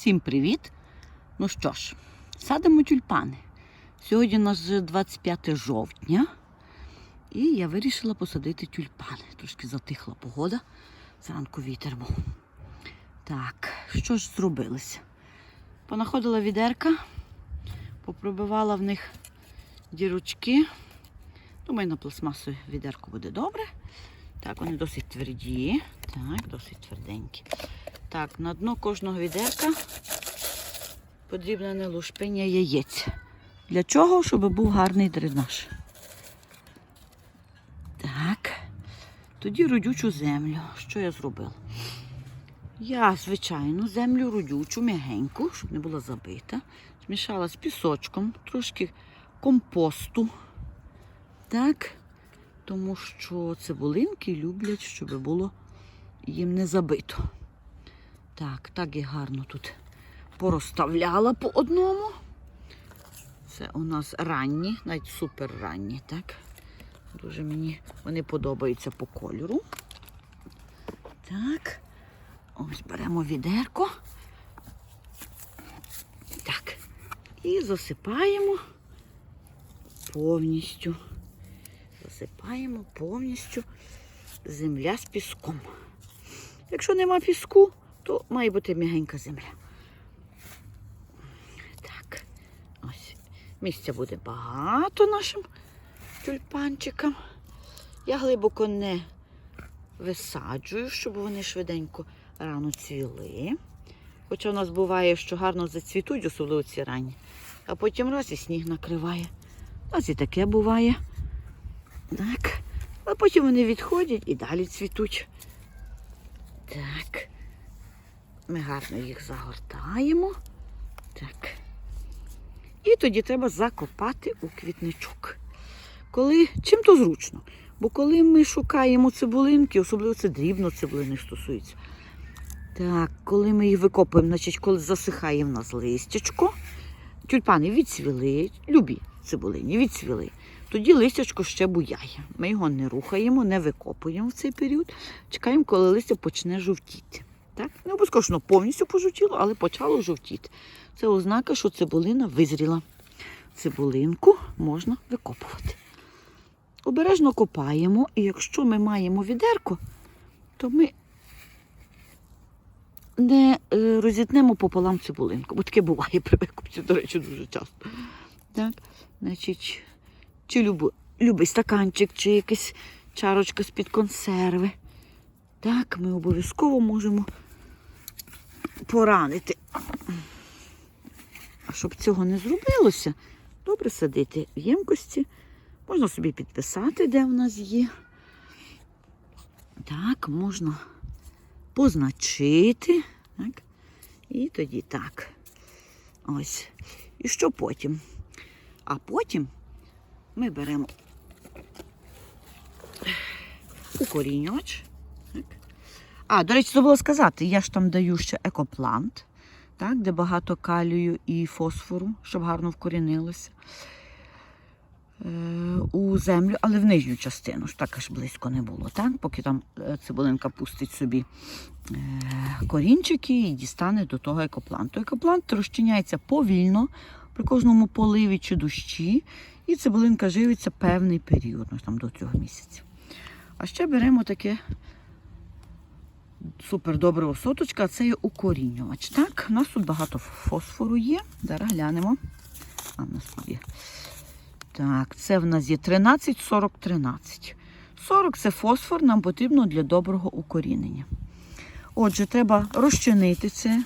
Всім привіт! Ну що ж, садимо тюльпани. Сьогодні у нас вже 25 жовтня, і я вирішила посадити тюльпани. Трошки затихла погода, зранку вітер був. Так, що ж зробилося? Понаходила відерка, попробивала в них дірочки. Думаю, на пластмасове відерку буде добре. Так, вони досить тверді. Так, досить тверденькі. Так, на дно кожного відерка потрібне лушпиня яєць. Для чого? Щоб був гарний дренаж. Так. Тоді родючу землю. Що я зробила? Я, звичайно, землю родючу, м'ягеньку, щоб не була забита. Змішала з пісочком, трошки компосту. Так. Тому що цибулинки люблять, щоб було їм не забито. Так, так і гарно тут порозставляла по одному. Це у нас ранні, навіть супер ранні, так? Дуже мені вони подобаються по кольору. Так. Ось беремо відерко. Так. І засипаємо повністю. Засипаємо повністю земля з піском. Якщо нема піску, то має бути м'ягенька земля. Так, ось. Місця буде багато нашим тюльпанчикам. Я глибоко не висаджую, щоб вони швиденько рано цвіли. Хоча у нас буває, що гарно зацвітуть, особливо ці ранні, а потім раз і сніг накриває. У і таке буває. Так. А потім вони відходять і далі цвітуть. Так. Ми гарно їх загортаємо. Так. І тоді треба закопати у квітничок. Коли, чим то зручно. Бо коли ми шукаємо цибулинки, особливо це дрібно цибулини стосується. Так, коли ми їх викопуємо, значить, коли засихає в нас листячко, тюльпани відцвіли, любі цибулині відцвіли. Тоді листячко ще буяє. Ми його не рухаємо, не викопуємо в цей період. Чекаємо, коли листя почне жовтіти. Так? Не обов'язково, що воно повністю пожовтіло, але почало жовтіти. Це ознака, що цибулина визріла. Цибулинку можна викопувати. Обережно копаємо, і якщо ми маємо відерко, то ми не е, розітнемо пополам цибулинку, бо таке буває при викупці, до речі, дуже часто. Так, значить, чи любо, любий стаканчик, чи якась чарочка з-під консерви. Так, ми обов'язково можемо поранити. А щоб цього не зробилося, добре садити в ємкості. Можна собі підписати, де в нас є. Так, можна позначити. Так. І тоді так. Ось. І що потім? А потім ми беремо укорінювач. Так. А, до речі, забула сказати, я ж там даю ще екоплант, так, де багато калію і фосфору, щоб гарно вкорінилося е, у землю, але в нижню частину, ж так аж близько не було, так? поки там е, цибулинка пустить собі е, корінчики і дістане до того екопланту. Екоплант розчиняється повільно при кожному поливі чи дощі, і цибулинка живиться певний період, ну, там до трьох місяців. А ще беремо таке супер доброго соточка, це є укорінювач. Так, у нас тут багато фосфору є. Зараз глянемо. А в нас є. Так, це в нас є 13, 40, 13. 40 це фосфор, нам потрібно для доброго укорінення. Отже, треба розчинити це,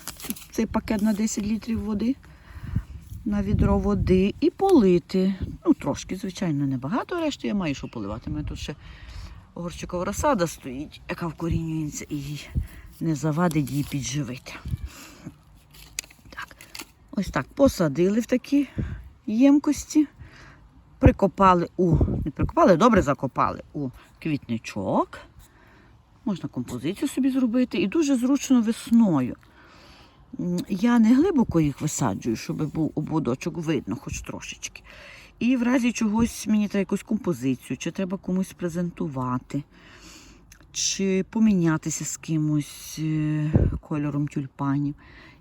цей пакет на 10 літрів води, на відро води і полити. Ну, трошки, звичайно, небагато. Решти я маю що поливати. Мене тут ще горчикова розсада стоїть, яка вкорінюється і не завадить її підживити. Так, ось так посадили в такі ємкості, прикопали у, не прикопали, добре закопали у квітничок. Можна композицію собі зробити і дуже зручно весною. Я не глибоко їх висаджую, щоб був обводочок видно, хоч трошечки. І в разі чогось мені треба якусь композицію, чи треба комусь презентувати, чи помінятися з кимось е, кольором тюльпанів.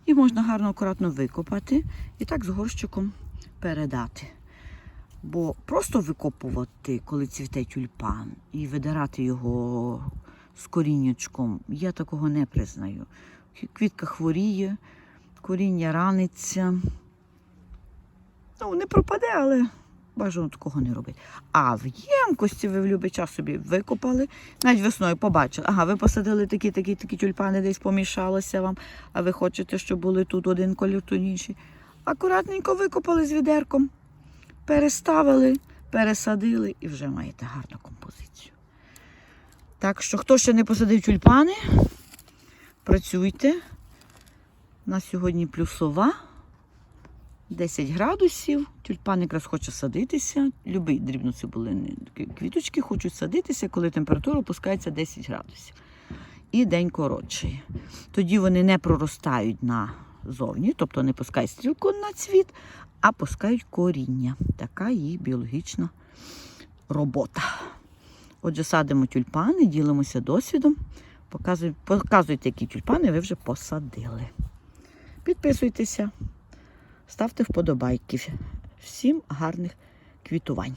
І можна гарно акуратно викопати і так з горщиком передати. Бо просто викопувати, коли цвіте тюльпан, і видирати його з коріннячком, я такого не признаю. Квітка хворіє, коріння раниться. Ну, не пропаде, але бажано такого не робити. А в ємкості ви в будь-який час собі викопали, навіть весною побачили. Ага, ви посадили такі, такі, такі тюльпани, десь помішалося вам, а ви хочете, щоб були тут один колір, тут інший. Акуратненько викопали з відерком, переставили, пересадили і вже маєте гарну композицію. Так що, хто ще не посадив тюльпани, працюйте. На сьогодні плюсова. 10 градусів. Тюльпан якраз хоче садитися. Любий дрібноцибулини квіточки хочуть садитися, коли температура опускається 10 градусів. І день коротший. Тоді вони не проростають назовні, тобто не пускають стрілку на цвіт, а пускають коріння. Така їх біологічна робота. Отже, садимо тюльпани, ділимося досвідом. Показуйте, які тюльпани ви вже посадили. Підписуйтеся, ставте вподобайки. Всім гарних квітувань.